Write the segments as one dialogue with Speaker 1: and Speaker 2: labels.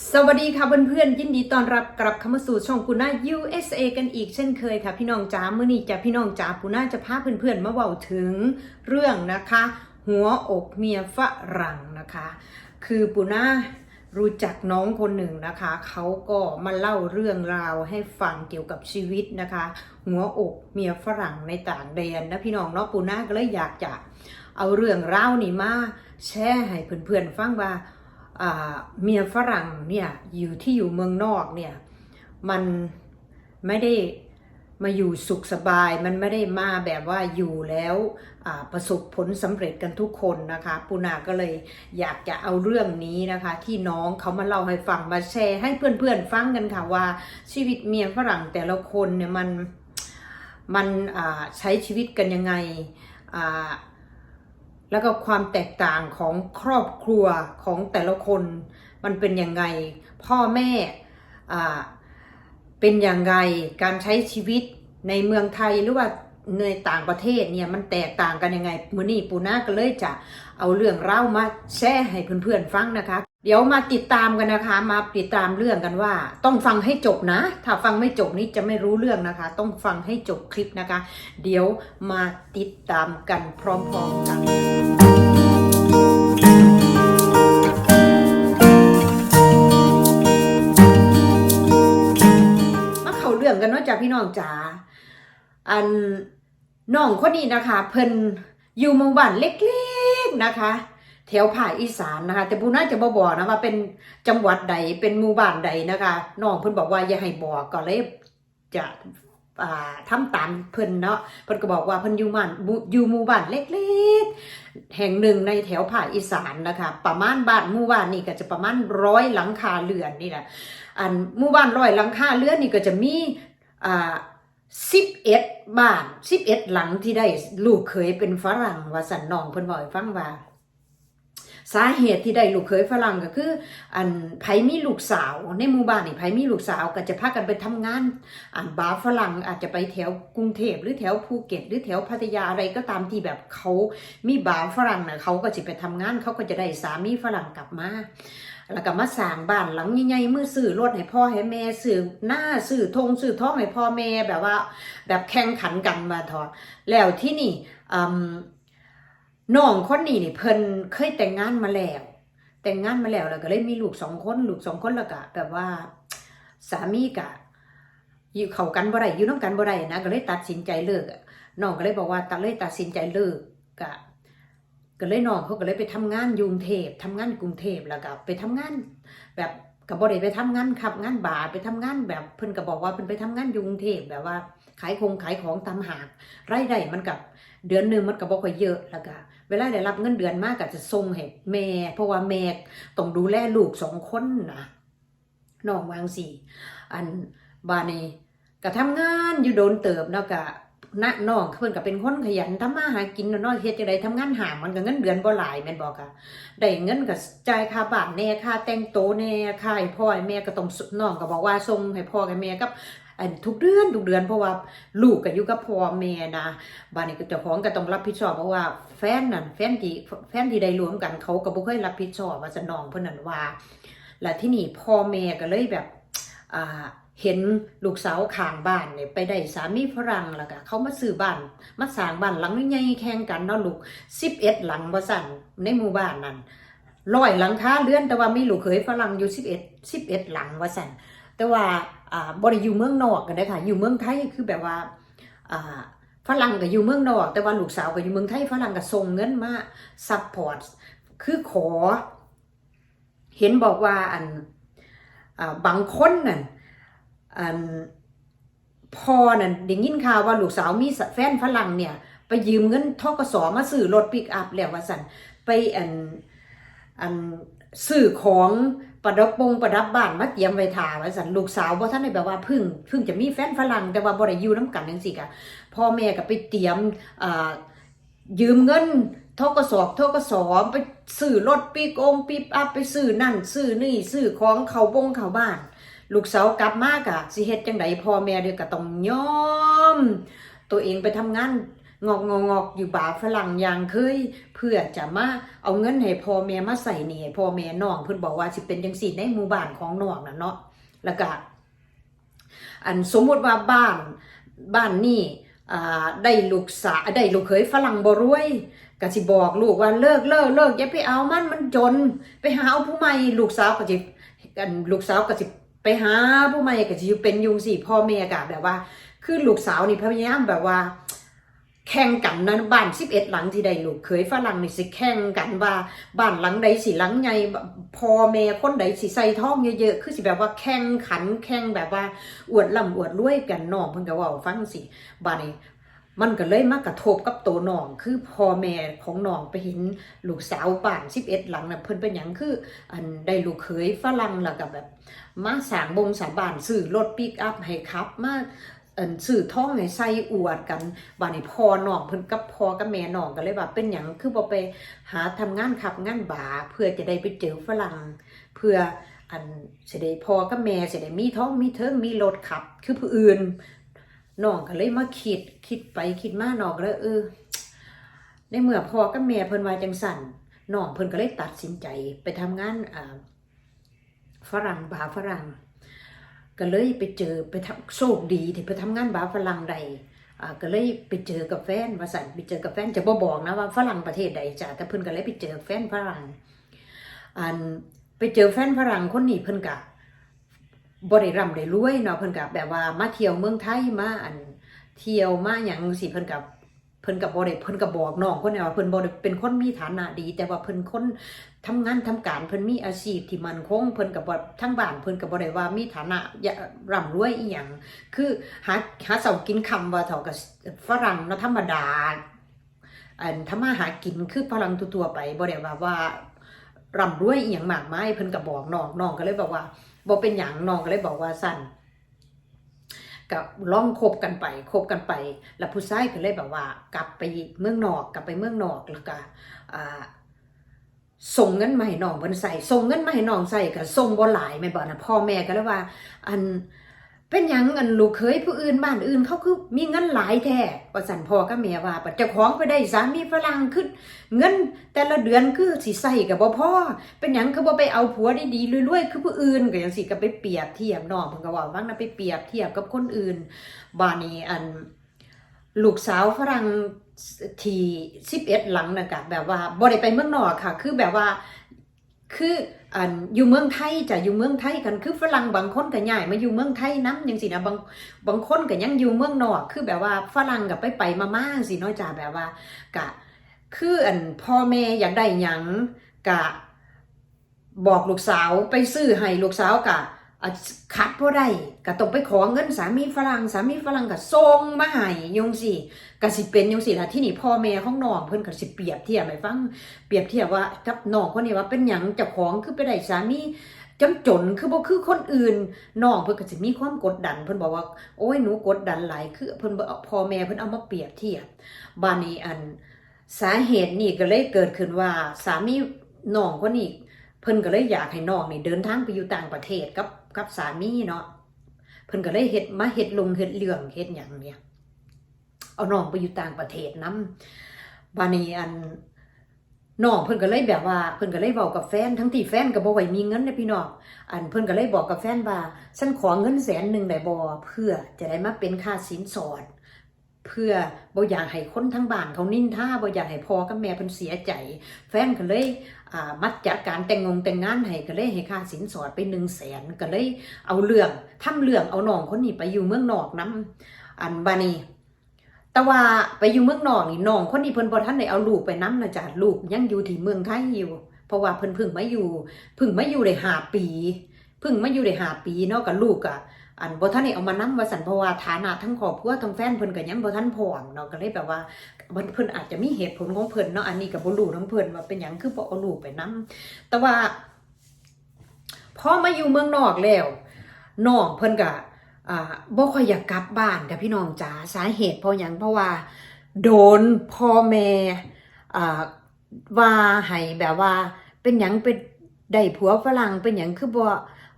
Speaker 1: สวัสดีค่ะเพื่อนๆยินดีต้อนรับกลับเข้ามาสู่ช่องปูน่า USA กันอีกเช่นเคยค่ะพี่น้องจ๋ามื้อนี้จะพี่น้องจ๋าปูน่าจะพาเพื่อนๆมาเว้าถึงเรื่องนะคะ หัวอกเมียฝรั่งนะคะ คือปูน่ารู้จักน้องคนหนึ่งนะคะ เขาก็มาเล่าเรื่องราวให้ฟังเกี่ยวกับชีวิตนะคะ หัวอกเมียฝรั่งในต่างแดนนะพี่น้องเนาะปูน่าก็เลยอยากจะเอาเรื่องราวนี้มาแชร์ให้เพื่อนๆฟังว่า เมียฝรั่งเนี่ยอยู่ที่อยู่เมืองนอกเนี่ยมันไม่ได้มาอยู่สุขสบายมันไม่ได้มาแบบว่าอยู่แล้วประสบผลสำเร็จกันทุกคนนะคะปูนาก็เลยอยากจะเอาเรื่องนี้นะคะ ที่น้องเขามาเล่าให้ฟังมาแชร์ให้เพื่อนๆฟังกันค่ะว่าชีวิตเมียฝรั่งแต่ละคนเนี่ยมันมันใช้ชีวิตกันยังไงอ่า แล้วก็ความแตกต่างของครอบครัวของแต่ละคนมันเป็นยังไง พ่อแม่เป็นยังไงการใช้ชีวิตในเมืองไทยหรือว่าในต่างประเทศเนี่ยมันแตกต่างกันยังไงมือนี่ปูนาก็เลยจะเอาเรื่องเล่ามาแชร์ให้เพื่อนๆฟังนะคะ เดี๋ยวมาติดตามกันนะคะ มาติดตามเรื่องกันว่า ต้องฟังให้จบนะ ถ้าฟังไม่จบนี่จะไม่รู้เรื่องนะคะ ต้องฟังให้จบคลิปนะคะ เดี๋ยวมาติดตามกันพร้อมๆกันมาเข้าเรื่องกันเนาะจ้าพี่น้องจ๋าอันน้องคนนี้นะคะ เพิ่นอยู่หมู่บ้านเล็กๆนะคะ ถวภาคอีสานนะคะ แต่ผู้น่าจะบ่บอกนะว่าเป็นจังหวัดใดเป็นหมู่บ้านใดนะคะน้องเพิ่นบอกว่าอย่าให้บอกก็เลยจะอ่าทำตามเพิ่นเนาะเพิ่นก็บอกว่าเพิ่นอยู่บ้านอยู่หมู่บ้านเล็กๆ แห่งหนึ่งในแถวภาคอีสานนะคะ ประมาณบ้านหมู่บ้านนี่ก็จะประมาณร้อยหลังคาเรือนนี่แหละอันหมู่บ้านร้อยหลังคาเรือนนี่ก็จะมีอ่าสิบเอ็ดบ้านสิบเอ็ดหลังที่ได้ลูกเคยเป็นฝรั่งว่าสันน้องเพิ่นบอกให้ฟังว่า สาเหตุที่ได้ลูกเคยฝรั่งก็คือ อันไผมีลูกสาว ในหมู่บ้านนี่ไผมีลูกสาวก็จะพากันไปทำงาน อันบาฝรั่งอาจจะไปแถวกรุงเทพหรือแถวภูเก็ต หรือแถวพัทยาอะไรก็ตามที่แบบเขามีบาฝรั่งนะเขาก็จะไปทำงานเขาก็จะได้สามีฝรั่งกลับมาแล้วก็มาสร้างบ้านหลังใหญ่ๆมือซื้อรถให้พ่อให้แม่ซื้อหน้าซื้อธงซื้อท้องให้พ่อแม่แบบว่า แบบแข่งขันกันมาทอะแล้วที่นี่อืม น้องคนนี้นี่เพิ่นเคยแต่งงานมาแล้ว แต่งงานมาแล้วแล้วก็เลยมีลูกสองคนลูกสองคนแล้วก็แบบว่าสามีกะอยู่เข้ากันบ่ได้อยู่น้ำกันบ่ได้นะก็เลยตัดสินใจเลิกน้องก็เลยบอกว่าตัดเลยตัดสินใจเลิกกะก็เลยน้องเขาก็เลยไปทำงานยุงเทพทำงานกรุงเทพแล้วก็ไปทำงาน แบบกับ่ได้ไปทำงานขับงานบาร์ไปทำงานแบบเพิ่นก็บอกว่าเพิ่นไปทำงานยุงเทพแบบว่าขายคงขายของตามหากรายได้มันกับเดือนหนึ่งมันก็บ่ค่อยเยอะแล้วก็ เวลาได้รับเงินเดือนมากก็จะส่งให้แม่ เพราะว่าแม่ต้องดูแลลูกสองคนนะน้องวังสิอันบานีก็ทำงานอยู่โดนเติบแล้วก็ณน้องเพิ่อนก็เป็นคนขยันทำมาหากินนาะเนาะเฮ็ดจังไดทำงานหามันก็เงินเดือนบ่หลายแม่นบ่ค่ะได้เงินก็จ่ายค่าบ้านแน่ค่าแต่งโตแน่ค่าให้พ่อให้แม่ก็ต้องน้องก็บอกว่าส่งให้พ่อกับแม่กับ อันทุกเดือนทุกเดือนเพราะว่าลูกก็อยู่กับพ่อแม่นะบ้านนี้ก็เจ้าของก็ต้องรับผิดชอบเพราะว่าแฟนนั่นแฟนที่แฟนที่ได้รวมกันเขาก็บ่เคยรับผิดชอบว่าสนองเพิ่นนั่นว่า และที่นี่พ่อแม่ก็เลยแบบอ่าเห็นลูกสาวข้างบ้านเนี่ยไปได้สามีฝรั่งแล้วก็เขามาซื้อบ้าน มาสร้างบ้านหลังใหญ่แข่งกันเนาะลูกสิบเอ็ดหลังบ่สั่นในหมู่บ้านนั้นร้อยหลังคาเรือนแต่ว่ามีลูกเขยฝรั่งอยู่สิบเอ็ดสิบเอ็ดหลังว่าสั่นแต่ว่า บ่ได้อยู่เมืองนอกกันได้ค่ะ อยู่เมืองไทยคือแบบว่าฝรั่งก็อยู่เมืองนอก แต่ว่าลูกสาวก็อยู่เมืองไทยฝรั่งก็ส่งเงินมาซัพพอร์ตคือขอ เห็นบอกว่าอันอบางคนนั่นอันพอนั่นได้ยินข่าวว่าลูกสาวมีแฟนฝรั่งเนี่ย ไปยืมเงินทกสมาซื้อรถปิกอัพแล้วว่าสันไปอันอันซื้อของ ประดับปงประดับบ้านมาเตรียมไว้ถ่าว่าสันลูกสาวบ่ท่านได้แบบว่าพึ่งพึ่งจะมีแฟนฝรั่งแต่ว่าบ่ได้อยู่น้ำกันจังซี่กะพ่อแม่ก็ไปเตรียมยืมเงินทกสทกสไปซื้อรถปีกองปีอัพไปซื้อนั่นซื้อนี่ซื้อของเขาบงเขาบ้าน ลูกสาวกลับมากะสิเฮ็ดจังไดพ่อแม่เด้อก็ต้องยอม ตัวเองไปทำงาน งอกงอกงอกอยู่บาฝรั่งยางเคยเพื่อจะมาเอาเงินให้พ่อแม่มาใส่หนี่ให้พ่อแม่น้องเพิ่นบอกว่าสิเป็นจังซี่ในหมู่บ้านของน้องน่ะเนาะแล้วก็อันสมมติว่าบ้านบ้านนี่ได้ลูกสาวได้ลูกเขยฝรั่งบ่รวยก็สิบอกลูกว่าเลิกเลิกเลิกอย่าไปเอามันมันจน ไปหาเอาผู้ใหม่ลูกสาวก็สิกันลูกสาวก็สิไปหาผู้ใหม่ก็สิเป็นยู่สิพ่อแม่ก็แบบว่า คือลูกสาวนี่พยายามแบบว่า แข่งกันนะบ้านสิบเอ็ดหลังที่ใดลูกเคยฝรั่งนี่สิแข่งกันว่าบ้านหลังใดสิหลังใหญ่พ่อแม่คนใดสิใส่ท้องเยอะๆคือสิแบบว่าแข่งขันแข่งแบบว่าอวดล่ำอวดรวยกันน้องเพิ่นก็ว่าฟังสิบ้านนี้มันก็เลยมากระทบกับตัวน้อง คือพ่อแม่ของน้องไปเห็นลูกสาวบ้านสิบเอ็ดหลังน่ะเพิ่นเป็นหยังคือ อันได้ลูกเคยฝรั่งแล้วก็แบบ มาสางบงสาบานซื้อรถปิกอัพให้ขับ มา อันซื้อท่องให้ใส่อวดกันบานนี้พ่อนองเพิ่นกับพอกับแม่หนองก็เลยว่าเป็นหยังคือบ่ไปหาทำงานขับงานบาเพื่อจะได้ไปเจอฝรั่งเพื่ออันสิได้พอกับแม่สิได้มีท้องมีเทิงมีรถขับ คือผู้อื่นน้องก็เลยมาคิดคิดไปคิดมาน้องก็เลยเออในเมื่อพอกับแม่เพิ่นว่าจังสั่นน้องเพิ่นก็เลยตัดสินใจไปทำงานอ่าฝรั่งบาฝรั่ง ก็เลยไปเจอไปทำโชคดีที่ไปทำงานบาฝรั่งใดอ่าก็เลยไปเจอกับแฟนว่าสันไปเจอกับแฟนจะบ่บอกนะว่าฝรั่งประเทศใดจ้ะแต่เพิ่นก็เลยไปเจอแฟนฝรั่งอันไปเจอแฟนฝรั่งคนนี้เพิ่นกะบ่ได้ร่ำได้รวยเนาะเพิ่นกะแบบว่ามาเที่ยวเมืองไทยมาอันเที่ยวมาหยังสิเพิ่นกับ เพิ่นกับบ่ได้เพิ่นก็บบอกน้องคนนี้ว่าเพิ่นบ่ได้เป็นคนมีฐานะดี แต่ว่าเพิ่นคนทำงานทำการเพิ่นมีอาชีพที่มั่นคงเพิ่นก็บ่ทั้งบ้านเพิ่นก็บ่ได้ว่ามีฐานะอย่าร่ำรวยอีหยังคือหาหาเสากินคำว่าเท่ากับฝรั่งเนาะธรรมดาอันทำมาหากินคือฝรั่งทั่วไปบ่ได้ว่าว่าร่ำรวยอีหยังมากมายเพิ่นก็บอกน้องน้องก็เลยบอกว่าบ่เป็นหยังน้องก็เลยบอกว่าสั่น กับล่องคบกันไปคบกันไป แล้วผู้ชายก็เลยแบบว่า กลับไปเมืองนอกกลับไปเมืองนอกแล้วก็ส่งเงินมาให้น้องเพิ่นใส่ส่งเงินมาให้น้องใส่ก็ส่งบ่หลายแม่บ่นะพ่อแม่ก็เลยว่า อัน เป็นยังอันลูกเคยผู้อื่นบ้านอื่นเขาคือมีเงินหลายแท้ว่าสั่นพ่อกับแม่ว่าปัดจ้าของไปได้สามีฝรั่งขึ้น เงินแต่ละเดือนคือสิใส่กับบ่พ่อเป็นยังคือบ่ไปเอาผัวดีๆรวยๆคือผู้อื่นก็จังสิก็ไปเปรียบเทียบน้องเพิ่นก็ว่าว่างนะไปเปรียบเทียบกับคนอื่นบ้านนี้อันลูกสาวฝรั่งที่11หลังน่ะก็แบบว่าบ่ได้ไปเมืองนอกค่ะ คือแบบว่า คืออันอยู่เมืองไทยจะอยู่เมืองไทยกันคือฝรั่งบางคนก็ย้ายมาอยู่เมืองไทยน้ำยังสินะบางบางคนก็ยังอยู่เมืองนอก คือแบบว่าฝรั่งกับไปไปมาๆจังซี่เนอกจากแบบว่ากะ คืออันพ่อแม่อยากได้หยังกะ บอกลูกสาวไปซื้อให้ลูกสาวกะ คัดบ่ได้ก็ต้องไปขอเงินสามีฝรั่งสามีฝรั่งก็ส่งมาให้ยงสิก็สิเป็นยงสิล่ะที่นี่พ่อแม่ของน้องเพิ่นก็สิเปรียบเทียบให้ฟังเปรียบเทียบว่ากับน้องคนนี้ว่าเป็นหยังเจ้าของคือไปได้สามีจนจนคือบ่คือคนอื่นน้องเพิ่นก็สิมีความกดดันเพิ่นบอกว่าโอ้ยหนูกดดันหลายคือเพิ่นบ่เอาพ่อแม่เพิ่นเอามาเปรียบเทียบบานนี้อันสาเหตุนี่ก็เลยเกิดขึ้นว่าสามีน้องคนนี้เพิ่นก็เลยอยากให้น้องนี่เดินทางไปอยู่ต่างประเทศกับ กับสามีเนาะเพิ่นก็เลยเฮ็ดมาเฮ็ดลงเฮ็ดเรื่องเฮ็ดหยังเนี่ยเอาน้องไปอยู่ต่างประเทศนํบานนี้อันน้องเพิ่นก็เลยแบบว่าเพิ่นก็เลยเว้ากับแฟนทั้งที่แฟนก็บ่ไหวมีเงินนะพี่น้องอันเพิ่นก็เลยบอกกับแฟนว่าฉันขอเงินแสนหนึ่งได้บ่เพื่อจะได้มาเป็นค่าสินสอด เพื่อบ่อยากให้คนทั้งบ้านเขานินท่าบ่อยากให้พ่อกับแม่เพิ่นเสียใจ แฟนก็เลย มัดจัดการแต่งงงแต่งงานให้ก็เลยให้ค่าสินสอดไป1 0 0 0 0แสนก็เลยเอาเรื่องทำเรื่องเอาน้องคนนี้ไปอยู่เมืองนอกนํอันบานีแต่ว่าไปอยู่เมืองนอกนี่น้องคนนี้เพิ่นบ่ทันได้เอาลูกไปนํนะจ๊ะลูกยังอยู่ที่เมืองไทยอยู่เพราะว่าเพิ่นพิ่งมาอยู่เพิ่งมาอยู่ได้หาปีเพิ่งมาอยู่ได้หาปีเนาะกับลูกอะ อันบ่ทันได้เอามานํว่าสันเพราะว่าฐานะทั้งครอบครัวทั้งแฟนเพิ่นก็ยังบ่ทันพร้อมเนาะก็เลยแบบว่าเพิ่นเพิ่นอาจจะมีเหตุผลของเพิ่นเนาะอันนี้ก็บ่รู้ทั้งเพิ่นว่าเป็นหยังคือบ่เอาลูกไปนํแต่ว่าพอมาอยู่เมืองนอกแล้วน้องเพิ่นก็อ่าบ่ค่อยอยากกลับบ้านค่ะพี่น้องจ๋าสาเหตุเพราะหยังเพราะว่า โดนพ่อแม่อ่าว่าให้แบบว่าเป็นหยังเป็นได้ผัวฝรั่งเป็นหยังคือบ่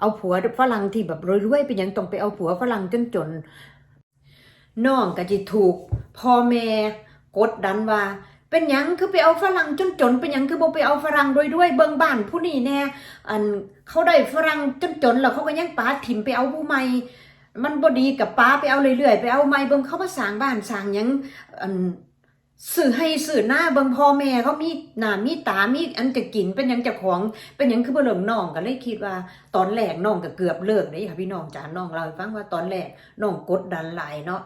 Speaker 1: เอาผัวฝรั่งที่แบบรวยๆเป็นหยังต้องไปเอาผัวฝรั่งจนจนน้องก็จะถูกพ่อแม่กดดันว่า เป็นยังคือไปเอาฝรั่งจนๆเป็นยังคือบ่ไปเอาฝรั่งด้วยด้วยๆเบิ่งบ้านผู้นี้แน่อันเขาได้ฝรั่งจนๆแล้วเขาก็ยังปาถิ่มไปเอาผู้ใหม่มันบ่ดีกับป้าไปเอาเรื่อยๆไปเอาใหม่เบิ่งเขามาสร้างบ้านสร้างยังอัน สื่อให้สื่อหน้าเบิ่งพ่อแม่เขามีหน้ามีตามีอันจะกินเป็นยังจ้าของ เป็นยังคือบ่เลิกน้องก็เลยคิดว่า ตอนแรกน้องก็เกือบเลิกเด้ค่ะพี่น้องจ๋าน้องเล่าฟังว่าตอนแรกน้องกดดันหลายเนาะ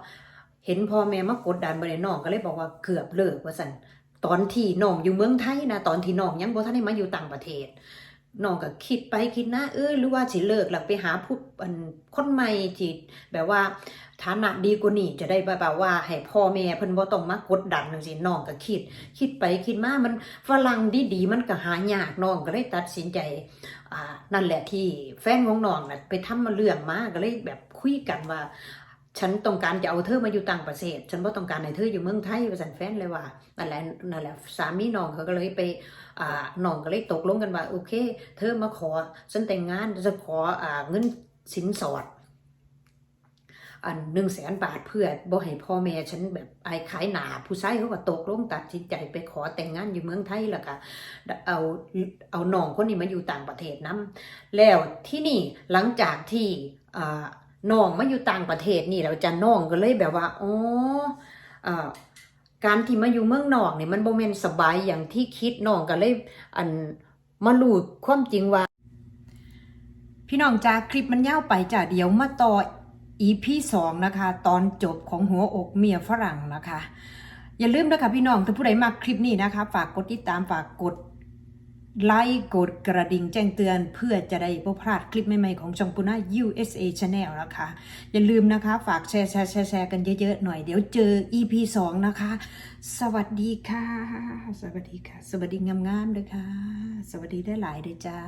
Speaker 1: เห็นพ่อแม่มากดดันบ่ได้น้องก็เลยบอกว่าเกือบเลิกว่าซั่นตอนที่น้องอยู่เมืองไทยนะตอนที่น้องยังบ่ทันได้มาอยู่ต่างประเทศน้องก็คิดไปคิดนะเออหรือว่าสิเลิกแล้วไปหาผู้อันคนใหม่ที่แบบว่า ฐานะดีกว่านี้จะได้แบบว่าให้พ่อแม่เพิ่นบ่ต้องมากดดันจังซี่น้องก็คิด คิดไปคิดมามันฝรั่งดีๆมันก็หายากน้องก็เลยตัดสินใจอ่านั่นแหละที่แฟนของน้องน่ะไปทำมาเรื่องมาก็เลยแบบคุยกันว่า ฉันต้องการจะเอาเธอมาอยู่ต่างประเทศ ฉันบ่ต้องการให้เธออยู่เมืองไทยว่าสันแฟนเลยว่านั่นแหละนั่นแหละสามีน้องเขาก็เลยไปอ่าน้องก็เลยตกลงกันว่าโอเค เธอมาขอฉันแต่งงานจะขออ่าเงินสินสอด อันหนึ่งแสนบาทเพื่อบ่ให้พ่อแม่ฉันแบบไอาขายหนาผู้ชายเขาก็ตกลงตัดสินใจไปขอแต่งงานอยู่เมืองไทยแล้วก็เอาเอาน้องคนนี้มาอยู่ต่างประเทศนํแล้วที่นี่หลังจากที่น้องมาอยู่ต่างประเทศนี่แล้วจะน้องก็เลยแบบว่าอ๋อการที่มาอยู่เมืองนอกเนี่ยมันบ่แม่นสบายอย่างที่คิดน้องก็เลยอันมารู้ความจริงว่า พี่น้องจ้าคลิปมันยาวไปจ้ะเดี๋ยวมาต่อ EP 2นะคะ ตอนจบของหัวอกเมียฝรั่งนะคะ อย่าลืมนะคะพี่น้องถ้าผู้ใดมาคลิปนี้นะคะ ฝากกดติดตามฝากกดไลค์กดกระดิ่งแจ้งเตือน เพื่อจะได้บ่พลาดคลิปใหม่ๆของช่องปุณา USA Channel นะคะ อย่าลืมนะคะ ฝากแชร์แชร์แชร์แชร์กันเยอะๆหน่อยเดี๋ยวเจอ EP 2 นะคะ สวัสดีค่ะ สวัสดีค่ะ สวัสดีงามๆเลยค่ะ สวัสดีได้หลายเลยจ้า